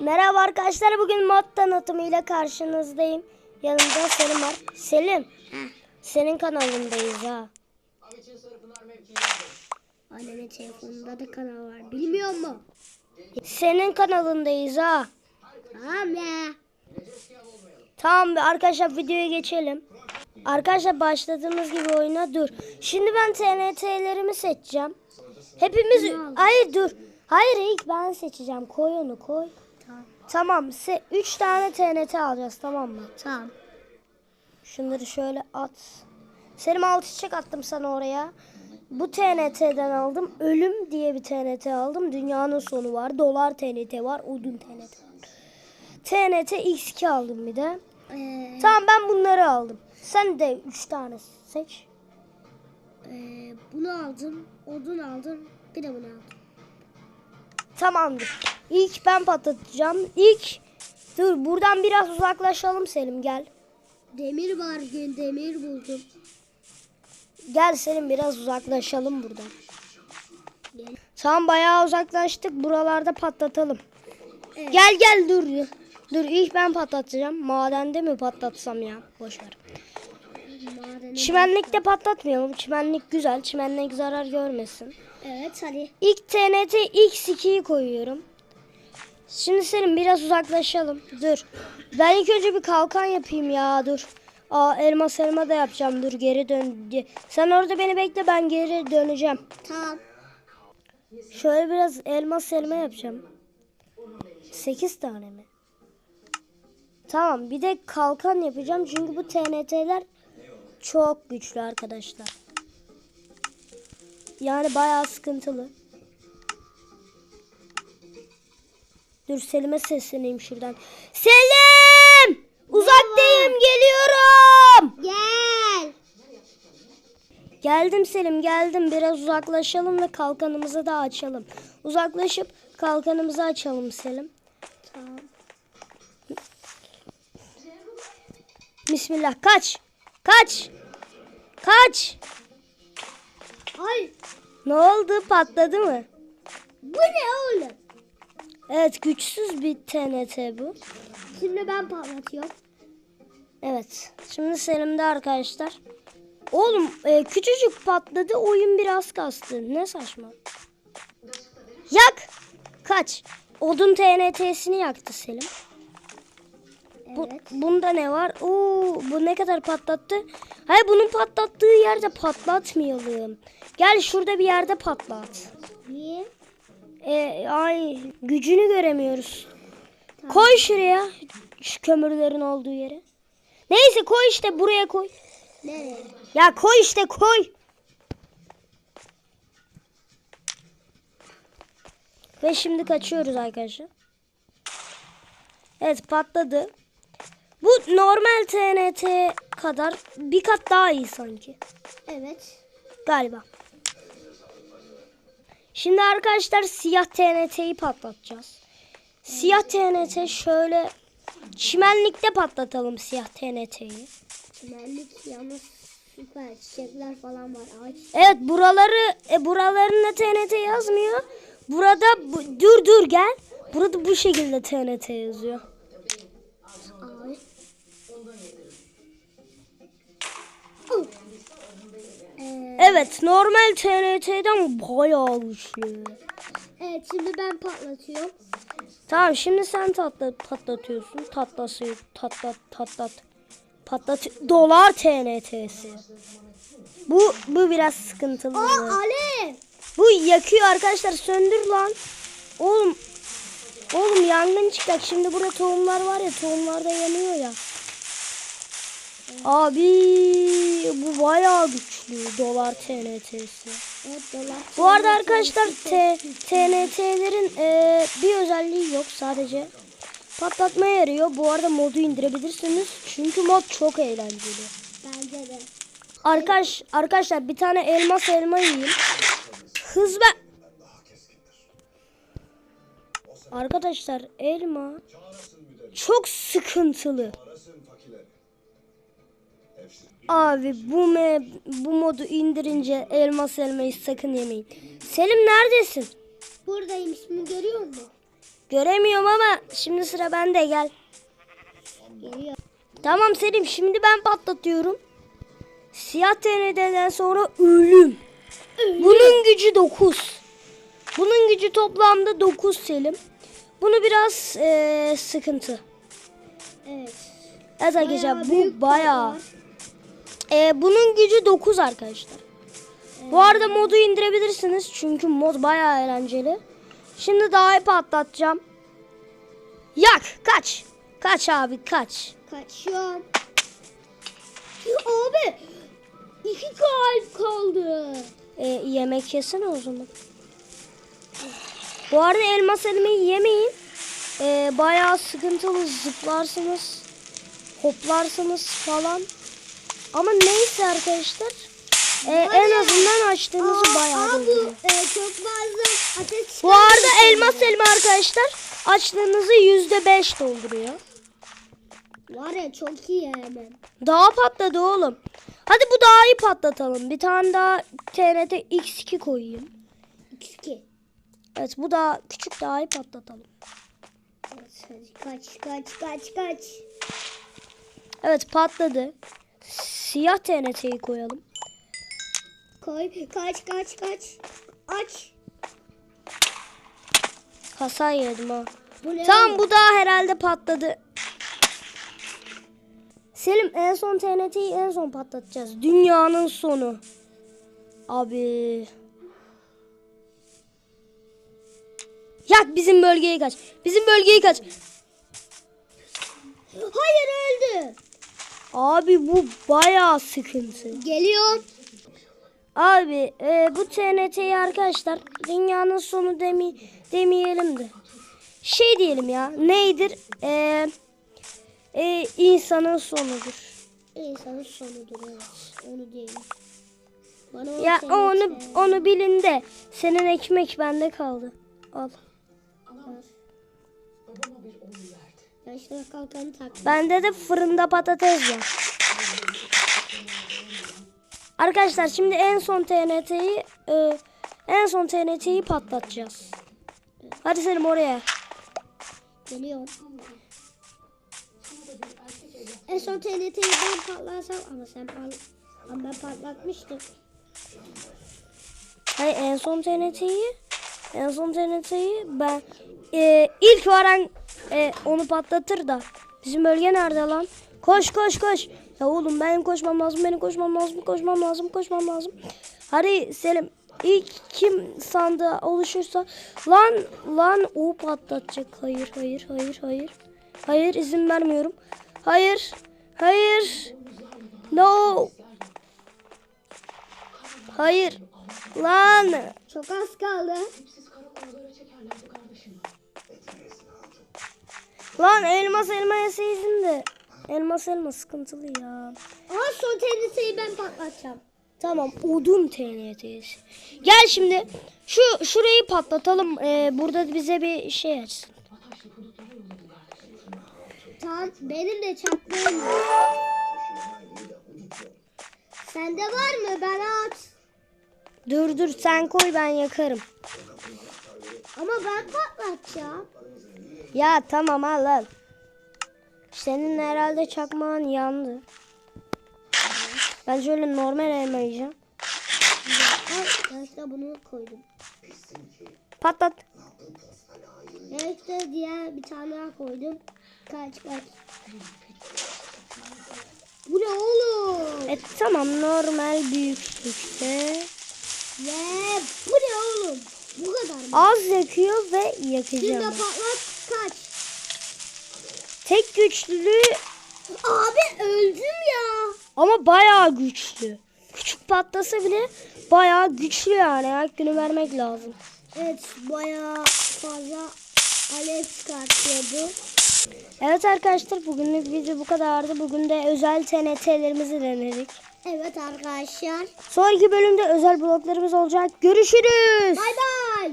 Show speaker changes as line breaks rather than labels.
Merhaba arkadaşlar bugün mod tanıtımıyla karşınızdayım. Yanımda Selim var. Selim. Senin kanalındayız ha.
Annemin telefonunda da kanal var. Bilmiyor mu?
Senin kanalındayız ha.
Tamam ya.
Tamam be arkadaşlar videoya geçelim. Arkadaşlar başladığımız gibi oyuna dur. Şimdi ben TNT'lerimi seçeceğim. Hepimiz... Hayır dur. Hayır ilk ben seçeceğim. Koy onu koy.
Tamam.
Tamam. 3 tane TNT alacağız tamam mı?
Tamam.
Şunları şöyle at. Selim altı çiçek attım sana oraya. Bu TNT'den aldım. Ölüm diye bir TNT aldım. Dünyanın sonu var. Dolar TNT var. Odun TNT var. TNT X2 aldım bir de.
Ee,
Tamam ben bunları aldım. Sen de 3 tane seç.
e, bunu aldım. Odun aldım. Bir de bunu aldım.
Tamamdır. İlk ben patlatacağım. İlk dur buradan biraz uzaklaşalım Selim gel.
Demir var. Gün demir buldum.
Gel Selim biraz uzaklaşalım buradan.
Gel.
Tamam bayağı uzaklaştık. Buralarda patlatalım.
Evet.
Gel gel dur. Dur ilk ben patlatacağım. Madende mi patlatsam ya? Boş ver.
Madene-
Çimenlikte patlatmayalım. Çimenlik güzel. Çimenlik zarar görmesin.
Evet hadi.
İlk TNT X2'yi koyuyorum. Şimdi senin biraz uzaklaşalım. Dur. Ben ilk önce bir kalkan yapayım ya dur. Aa elmas elma da yapacağım. Dur geri dön. Sen orada beni bekle ben geri döneceğim.
Tamam.
Şöyle biraz elmas elma yapacağım. 8 tane mi? Tamam bir de kalkan yapacağım çünkü bu TNT'ler çok güçlü arkadaşlar. Yani bayağı sıkıntılı. Dur Selim'e sesleneyim şuradan. Selim! Uzaktayım geliyorum.
Gel.
Geldim Selim geldim. Biraz uzaklaşalım ve kalkanımızı da açalım. Uzaklaşıp kalkanımızı açalım Selim.
Tamam.
Bismillah kaç. Kaç. Kaç.
Ay.
Ne oldu patladı mı?
Bu ne oğlum?
Evet güçsüz bir TNT bu.
Şimdi ben patlatıyorum.
Evet. Şimdi Selim'de arkadaşlar. Oğlum e, küçücük patladı oyun biraz kastı. Ne saçma. Yak. Kaç. Odun TNT'sini yaktı Selim. Bu,
Evet.
bunda ne var? Oo, bu ne kadar patlattı? Hayır bunun patlattığı yerde patlatmayalım. Gel şurada bir yerde patlat.
Niye?
E, ay gücünü göremiyoruz. Koy şuraya. Şu kömürlerin olduğu yere. Neyse koy işte buraya koy.
Nereye?
Ya koy işte koy. Ve şimdi kaçıyoruz arkadaşlar. Evet patladı. Bu normal TNT kadar bir kat daha iyi sanki.
Evet.
Galiba. Şimdi arkadaşlar siyah TNT'yi patlatacağız. Siyah TNT şöyle çimenlikte patlatalım siyah TNT'yi.
Çimenlik yalnız süper çiçekler falan var. Ağaç.
Evet buraları e, buralarında TNT yazmıyor. Burada bu- dur dur gel. Burada bu şekilde TNT yazıyor. Evet normal TNT'den bayağı güçlü.
evet şimdi ben patlatıyorum.
Tamam şimdi sen tatlat patlatıyorsun. Tatlası tatlat tatlat. Patlat dolar TNT'si. Bu bu biraz sıkıntılı.
Aa alev.
Bu yakıyor arkadaşlar söndür lan. Oğlum Oğlum yangın çıkacak. Şimdi burada tohumlar var ya tohumlar da yanıyor ya. Abi bu bayağı güçlü dolar TNT'si.
Evet dolar.
Bu arada arkadaşlar TNT'lerin e, bir özelliği yok sadece patlatmaya yarıyor. Bu arada modu indirebilirsiniz çünkü mod çok eğlenceli.
Bence de.
Arkadaş arkadaşlar bir tane elmas elma yiyeyim. Hız ve Arkadaşlar elma çok sıkıntılı. Abi bu me bu modu indirince elmas elmayı sakın yemeyin. Selim neredesin?
Buradayım ismini görüyor musun?
Göremiyorum ama şimdi sıra bende gel.
Geliyor.
Tamam Selim şimdi ben patlatıyorum. Siyah TNT'den sonra ölüm. Bunun gücü 9. Bunun gücü toplamda 9 Selim. Bunu biraz eee, sıkıntı.
Evet.
Evet arkadaşlar bu bayağı. Eee, bunun gücü 9 arkadaşlar. Bu arada modu indirebilirsiniz çünkü mod bayağı eğlenceli. Şimdi daha iyi patlatacağım. Yak kaç. Kaç abi kaç.
Kaçıyor. Abi iki kalp kaldı.
E, yemek yesene o zaman. Bu arada elmas elmayı yemeyin. E, bayağı sıkıntılı zıplarsınız. Hoplarsınız falan. Ama neyse arkadaşlar. E, en azından açtığınızı bayağı
Aa, bu e, çok fazla ateş
Bu arada elmas elma arkadaşlar açtığınızı yüzde beş dolduruyor.
Var ya çok iyi hemen.
Daha patladı oğlum. Hadi bu daha iyi patlatalım. Bir tane daha TNT X2 koyayım.
İki.
Evet bu daha küçük daha iyi patlatalım.
Kaç kaç kaç kaç.
Evet patladı. Siyah TNT'yi koyalım.
Koy kaç kaç kaç. Aç.
Hasar yedim ha.
Bu ne?
Tamam bu da herhalde patladı. Selim en son TNT'yi en son patlatacağız. Dünyanın sonu. Abi. Yak bizim bölgeye kaç. Bizim bölgeye kaç.
Hayır öldü.
Abi bu bayağı sıkıntı.
Geliyor.
Abi e, bu TNT'yi arkadaşlar dünyanın sonu demi, demeyelim de. Şey diyelim ya neydir? E, e, insanın sonudur.
İnsanın sonudur evet. Onu diyelim. Bana
Ya
TNT.
onu onu bilin de senin ekmek bende kaldı. Al.
Yaşlı kalkanı tak.
Bende de fırında patates var. Arkadaşlar şimdi en son TNT'yi e, en son TNT'yi patlatacağız. Hadi Selim oraya.
Geliyor. En son TNT'yi ben patlarsam ama sen patl ama ben patlatmıştım.
Hayır en son TNT'yi en son TNT'yi ben e, ilk varan e, onu patlatır da bizim bölge nerede lan? Koş koş koş. Ya oğlum benim koşmam lazım, benim koşmam lazım, koşmam lazım, koşmam lazım. Hadi Selim ilk kim sandığa oluşursa lan lan o patlatacak. Hayır hayır hayır hayır. Hayır izin vermiyorum. Hayır. Hayır. No. Hayır. Lan.
Çok az kaldı.
Lan elmas elma yeseydin de. Elmas elma sıkıntılı ya.
Ama son TNT'yi ben patlatacağım.
Tamam odun TNT'si. Gel şimdi şu şurayı patlatalım. Ee, burada bize bir şey açsın.
Tamam benim de çatlığım var. Sende var mı? Ben at.
Dur dur sen koy ben yakarım.
Ama ben patlatacağım.
Ya tamam al al. Senin herhalde çakmağın yandı. Ben şöyle normal elma yiyeceğim.
İşte bunu koydum.
Patlat.
Evet de diğer bir tane daha koydum. Kaç kaç. Bu ne oğlum?
E tamam normal büyüklükte.
Ne? Bu ne oğlum? Bu kadar mı?
Az yakıyor ve yakacağım.
patlat kaç.
Tek güçlülüğü
Abi öldüm ya.
ama bayağı güçlü. Küçük patlasa bile bayağı güçlü yani. Hakkını vermek lazım.
Evet bayağı fazla alev çıkartıyor bu.
Evet arkadaşlar bugünlük video bu kadardı. Bugün de özel TNT'lerimizi denedik.
Evet arkadaşlar.
Sonraki bölümde özel bloklarımız olacak. Görüşürüz.
Bay bay.